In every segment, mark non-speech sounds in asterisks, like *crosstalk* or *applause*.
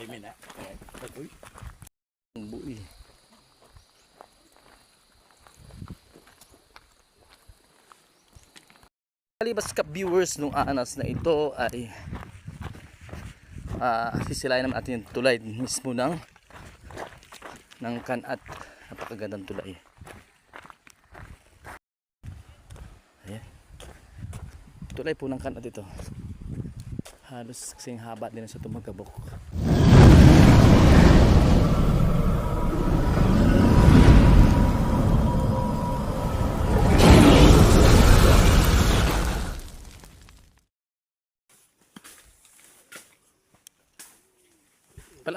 Amen na. Uy. Ang buwi. Kalibas ka viewers nung anas na ito ay ah sisilayan naman natin yung tulay mismo ng ng kanat napakagandang tulay ayan tulay po ng kanat ito halos kasing haba din sa tumagabok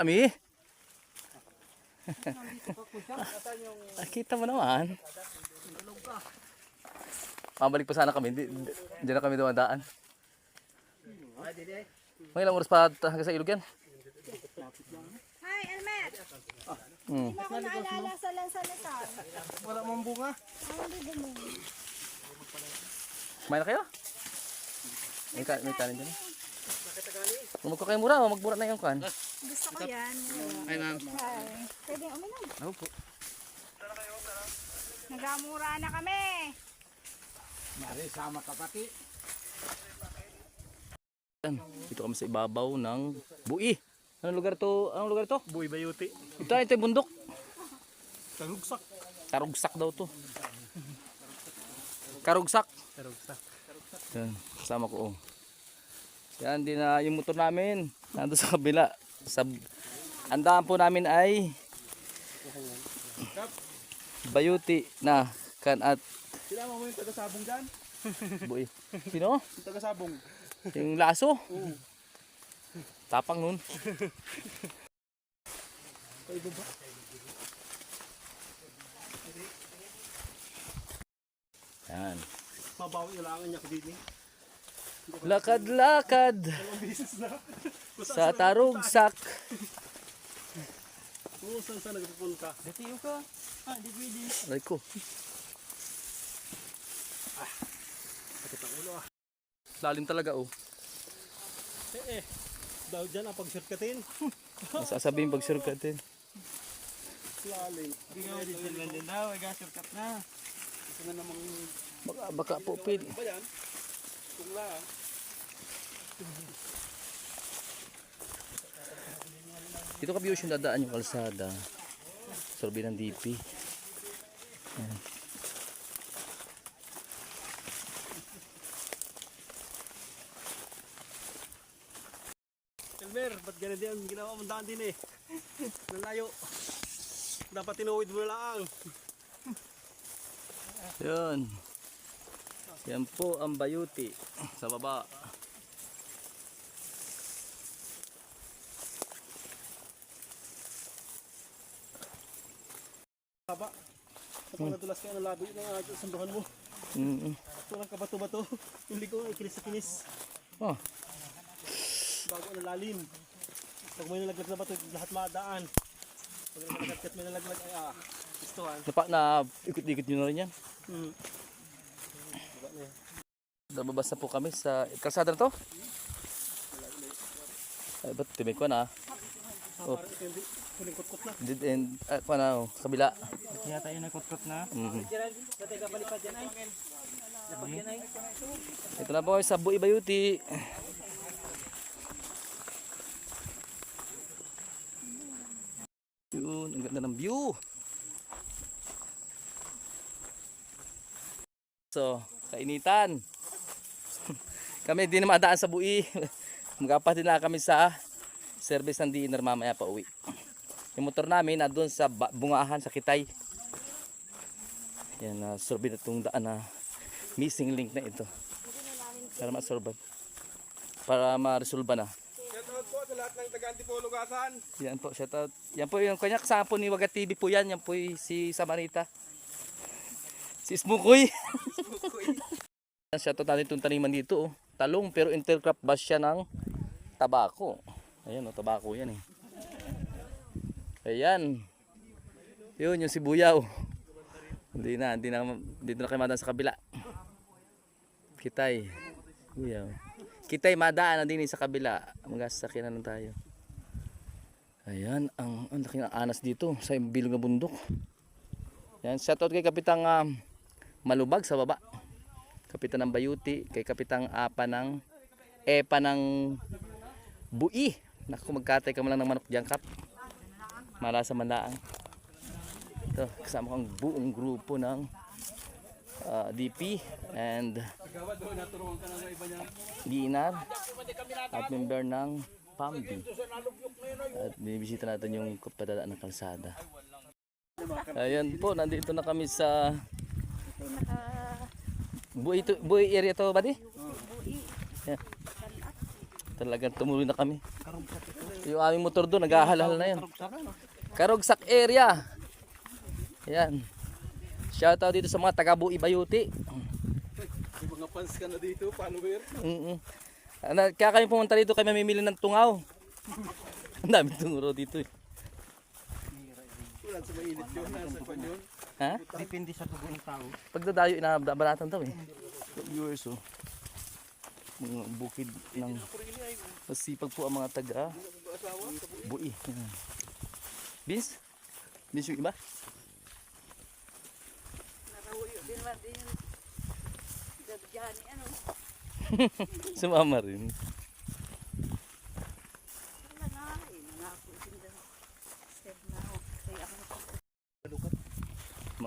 Palami. Ah, *laughs* Kita mo naman. Pabalik pa sana kami. Di, di, di na kami dumadaan. May ilang oras pa hanggang sa ilog yan. Hi, Elmet! Hmm. Hindi mo ako naalala sa lansa na sa. Wala mong bunga. Hindi. Kumain na kayo? May, ka, may kanin dyan. Kung magkakain mura, magmura na yung kan. Gusto ko yan. Ay, ma'am. Hi. Pwede uminom. Ano po? Nagamura na kami. Mari, sama ka pati. Dito kami sa ibabaw ng bui. Anong lugar to? Anong lugar to? Buhay bayuti. Ito, ito yung bundok. Tarugsak. Karugsak daw to. Karugsak. Tarugsak. Yan, kasama ko. Oh. Yan din na yung motor namin. Nandun sa kabila. Sa andaan po namin ay Bayuti na kan at Sila mo yung taga-sabong dyan? *laughs* bui. Sino? Yung taga-sabong. Yung laso? Tapang nun. Yan. Mabawi langan niya ko eh. Lakad-lakad sa tarugsak. Kung saan saan nagpupunta. Dati yung ka. Ah, di pwede. Aray ko. Sakit ang ulo ah. Lalim talaga oh. Eh eh. Daw dyan ang pag-shortcutin. Sasabihin pag shortcutin. Lalim. Hindi nga din sila din daw. Ay shortcut na. Ito na namang Baka, baka po pwede. ba yan? Kung la. Dito ka views yung dadaan yung kalsada. Sorbi ng DP. Ayan. Elmer, ba't ganun din ang ginawa mong daan din eh? Nalayo. Dapat tinuwid mo na lang. Yun. Yan po ang bayuti sa baba. Haba. Kapag nadulas ka ng labi ng uh, sunduhan mo. Mm Ito lang kabato-bato. Yung ligo ay kinis sa kinis. Oh, Bago ang lalim. Pag may nalaglag na bato, lahat madaan. Pag may nalaglag at may nalaglag ay ah. Gustuhan. napa na ikot-ikot nyo na rin yan. Hmm. Yan? Nababas na po kami sa kalsada na to. Ay, ba't timig ko na? Ah, Oh. parang ito yung di- huling kutkot na. Dead end. Ah, paano? Kabila. Yata yun ay kutkot na. Yan ay. Ito na po sa Bui Bayuti. Yun, ang ganda ng view. So, kainitan. *laughs* kami di na madaan sa Bui. *laughs* Magkapat din na kami sa service ng dinner mamaya pa uwi. Yung motor namin na doon sa bungahan sa Kitay. Yan, na survey na itong daan na missing link na ito. Para ma-solve. Para ma-resolve na. Shoutout po sa lahat ng taga-antipolo gasan. Yan po, shout out. Yan po yung kanya kasama po ni Waga TV po yan. Yan po si Samarita. Si Smukoy. Shout out natin itong taniman dito. Oh. Talong pero intercrop ba siya ng tabako. Ayan oh, tabako yan eh. Ayan. Yun yung sibuyaw. Hindi na, hindi na, dito na kayo madaan sa kabila. Kitay. Kuya. Kitay madaan na din eh sa kabila. Magasakyan na lang tayo. Ayan, ang, ang laki ng anas dito sa bilog na bundok. Yan, shoutout kay Kapitang um, Malubag sa baba. Kapitan ng Bayuti, kay Kapitang Apa ng Epa ng Bui. Naku, magkatay ka man lang ng manok diyan, Kap. Mala sa manlaang. Ito, kasama ko ang buong grupo ng ah, DP and Dinar at member ng PAMBI. At binibisita natin yung padadaan ng kalsada. Ayan po, nandito na kami sa. Buhay, to, buhay area to, buddy? Yeah. Talagang tumuloy na kami. Yung aming motor doon, naghahalal na yan. Karogsak area. Yan. Shoutout dito sa mga taga Buhi Bayuti. May mga fans ka na dito, follower. Mm Ano, kaya kami pumunta dito kami mamimili ng tungaw. Ang daming tunguro dito eh. Wala sa mainit yun, nasa yun. Ha? Depende sa tubo ng tao. Pagdadayo, inabanatan daw eh. Viewers oh. Mga bukid ng masipag po ang mga taga Buhi. Yan. Bis? Bis yung iba? ano? *laughs* Sumama rin.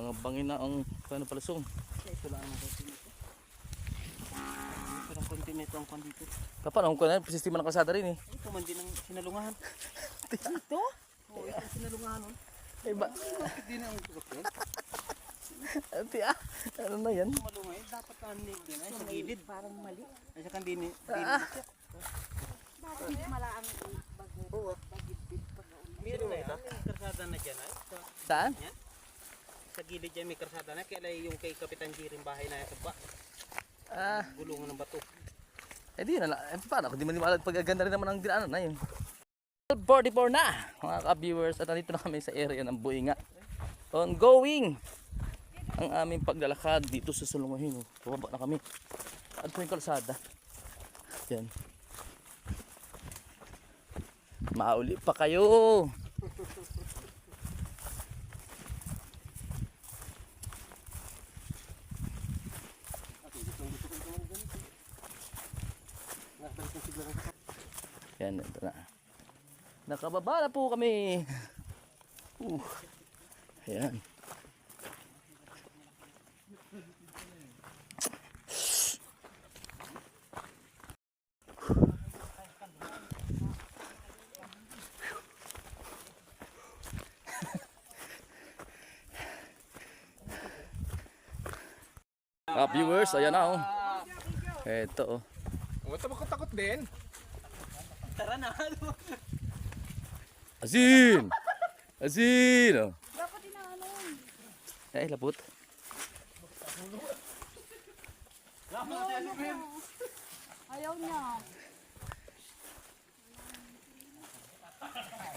Mga bangin na ang paano palasong. Ito lang ang kontinito. Ito lang kontinito ang kondito. Kapan ka na, sistema ng kalsada rin eh. Ito man din ang sinalungahan. *laughs* Dito? Oo, ito ang sinalungahan. oh. Ay ba? Bakit din ang tukot yun? *laughs* Ate ah, ano na yan? Malungay, dapat kanig din ay sa gilid. Parang mali. Ay sa kandini. Bakit hindi malaang bago? Oo. Meron na ito. Karsada na dyan ay. Sa, Saan? Sa gilid dyan may karsada na. Kaya yung kay Kapitan Jiring bahay na sa ba. Ah, Gulungan ng bato. eh di na lang. Eh, paano? Kung di maniwala, pagaganda rin naman ang dinaanan na yun. 44 na mga ka-viewers at nandito na kami sa area ng Buinga. Ongoing ang aming paglalakad dito sa Salungahin. oh. Pababa na kami. At po yung kalsada. Yan. Mauli pa kayo. Yan, ito na. Nakababa na po kami. Uh. Ayan. Ah, viewers, ayan na oh. Ito oh. Huwag ka takot din. Tara na. *laughs* Asin! Asin! Oh. Dapat inaanon. Ay, lapot. Ayaw niya.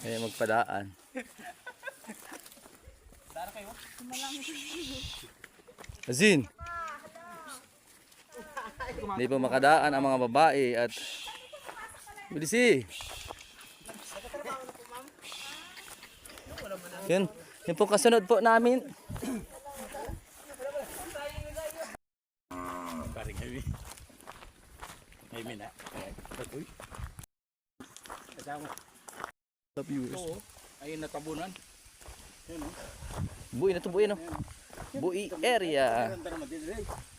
Eh, magpadaan. Asin! Hindi pa makadaan ang mga babae at Bilisi! Yun, yun po kasunod po namin. Paring kami. May mina. Uy. Kasama. Viewers. Oo. Ayun natabunan. Yan o. Buhay na to, buhay no? Buhay area.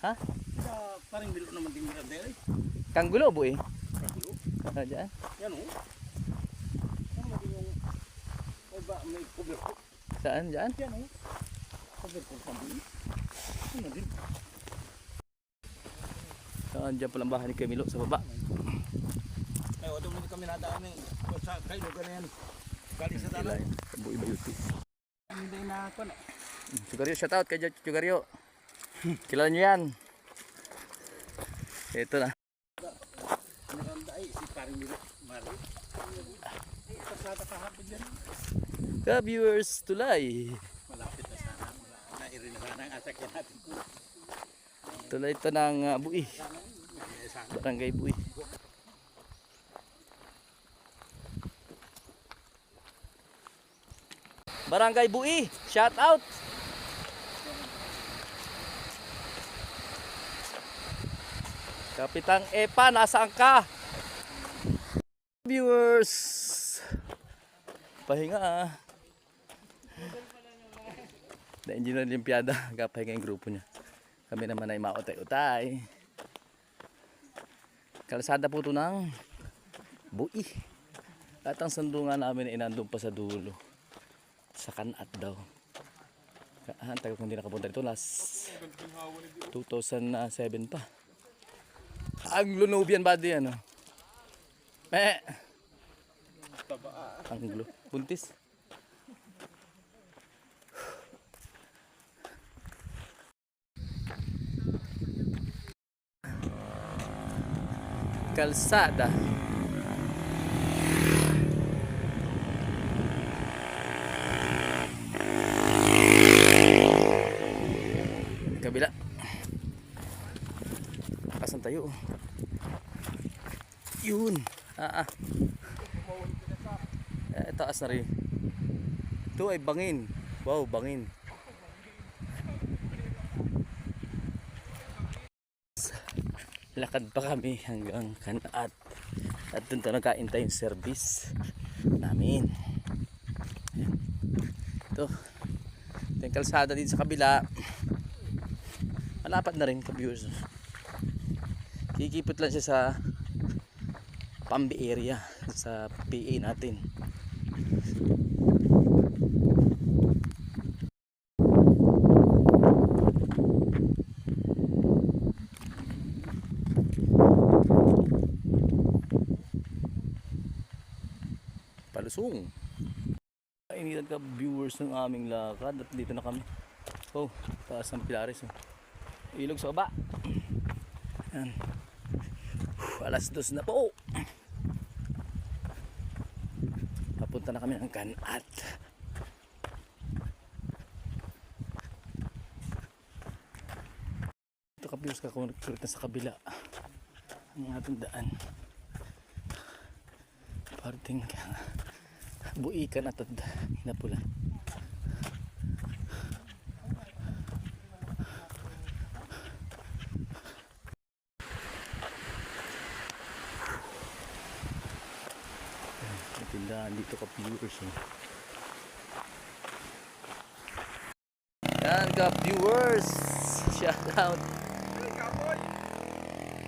Ha? Sa paring bilo naman din ganda rin. Kanggulo, Ah, dyan. Yan o. Yan mo yung... Ay ba, may cover ko. Saan? Dyan? Yan o. Cover ko pa din. Yan din. Saan dyan palang bahay ni Camilo sa baba. Ay, wala mo kami nadaan eh. Sa kayo ka na yan. Galing sa tanong. yun. Buhay Bayuti. Hindi na ako na. Chugaryo, shout out kay Chugaryo. Kilala nyo yan. Ito na. Naganda ay si paring bilo. Mari. Pasada kahapon yan. Ka-viewers, tulay. Malapit na sana. Nairin na sana ang asakyan natin. Tulay ito ng uh, Bui. Barangay Bui. Barangay Bui, shout out. Kapitang Epa, nasaan ka? Viewers. Pahinga ah. Na Engineer Olimpiada, *laughs* kapahinga yung grupo niya. Kami naman ay mautay-utay. Kalsada po ito ng Bui. At ang sandungan namin ay nandun pa sa dulo. Sa kanat daw. Ah, tagal kong hindi nakapunta dito. Last 2007 pa. Ang Lunubian body ano. Eh. Ang glo. Buntis. Kalsada. Kabila. Asan tayo? Yun. Ah, ah. Eh, taas na rin. Ito ay bangin. Wow, bangin. Lakad pa kami hanggang Kanaat. At doon tayo nagkaintay yung service namin. Ito. Ito yung kalsada dito sa kabila. Malapat na rin ka-viewers. Kikipot lang siya sa Pambi area sa PA natin. Palusong. Initan ka viewers ng aming lakad at dito na kami. Oh, taas ng pilares. Oh. Ilog sa baba. Yan. Alas dos na po. Papunta na kami ng Kanat. Ito ka views ka kung na sa kabila. Ang ating daan. Parting buikan at hinapulan. May tindahan dito ka viewers eh. Yan ka viewers. *laughs* Shout out.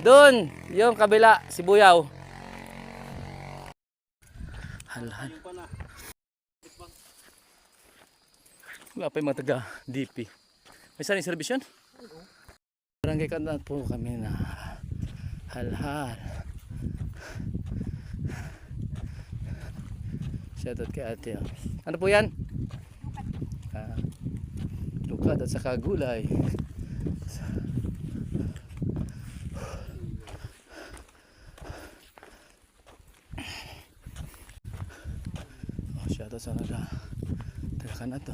Doon, yung kabila, Sibuyaw. Halhan. Wala pa yung mga taga DP. May saan yung service yun? Barangay Kanat po kami na halhal. Shoutout kay ate. oh. Ano po yan? Ah, lukat at saka gulay. Oh, shoutout sa naga. Taga ka na to.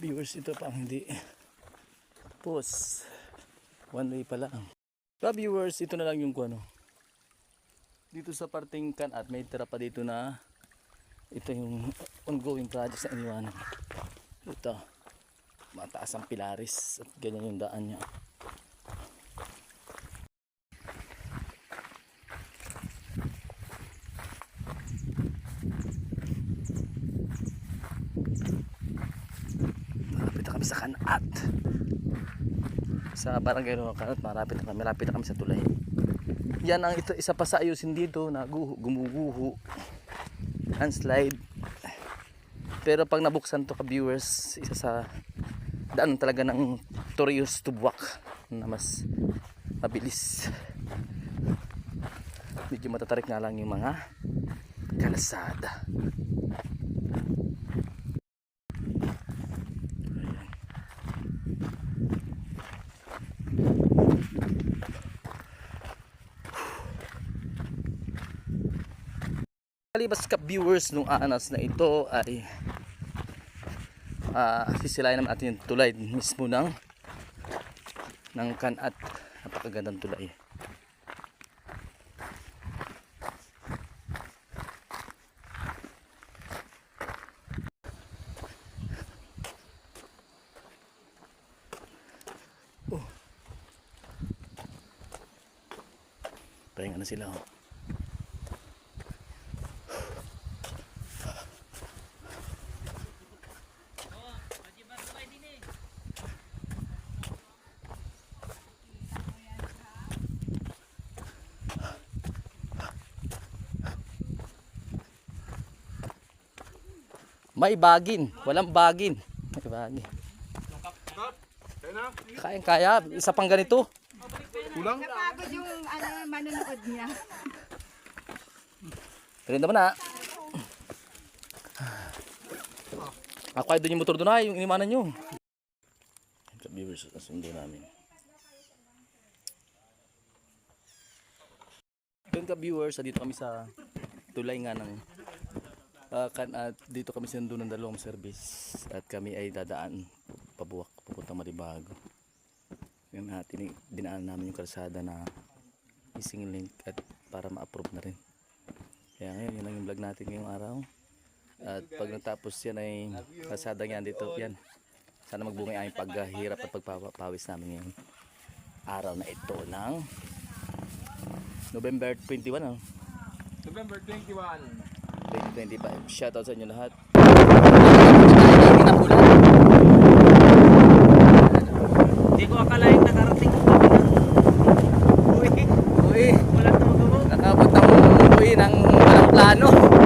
Viewers ito pa hindi Tapos, one way pa lang. Mga viewers, ito na lang yung kuano. Dito sa parting kan at may tira pa dito na ito yung ongoing project sa iniwanan. Ito, mataas ang pilaris at ganyan yung daan niya. Malapit na kami sa kanat sa barangay Rocanat, marapit na kami, malapit na kami sa tulay. Yan ang ito, isa pa sa ayusin dito na guhu, gumuguho, landslide. Pero pag nabuksan to ka viewers, isa sa daan talaga ng Torius Tubwak na mas mabilis. Medyo matatarik nga lang yung mga kalasada. Kalibas ka viewers nung anas na ito ay ah sisilayan naman natin yung tulay mismo ng ng kanat Napakagandang tulay. Oh. Pahinga na sila oh. May bagin. Walang bagin. May bagin. Kayang kaya. Isa pang ganito. Napagod yung ano, manonood niya. Tingnan naman na. Ako ay doon yung motor doon ay, yung inimanan nyo. Sa viewers, kasundo namin. Doon ka viewers, ah, dito kami sa tulay nga ng ah, kan, at dito kami sinundo ng dalawang service at kami ay dadaan pabuwak papuntang Maribago. Yung natin dinaan namin yung kalsada na missing link at para ma-approve na rin. Kaya ngayon, yun lang yung vlog natin ngayong araw. At pag natapos yan ay kalsada yan dito, yan. Sana magbunga aming paghahirap at pagpapawis namin ngayong araw na ito ng November 21, ano? November 21. 2025. Shoutout sa inyo lahat. Hindi ko akalain nakarating ko kami ng uwi. Uwi. Wala na magawa. Nakabot na uwi ng walang plano.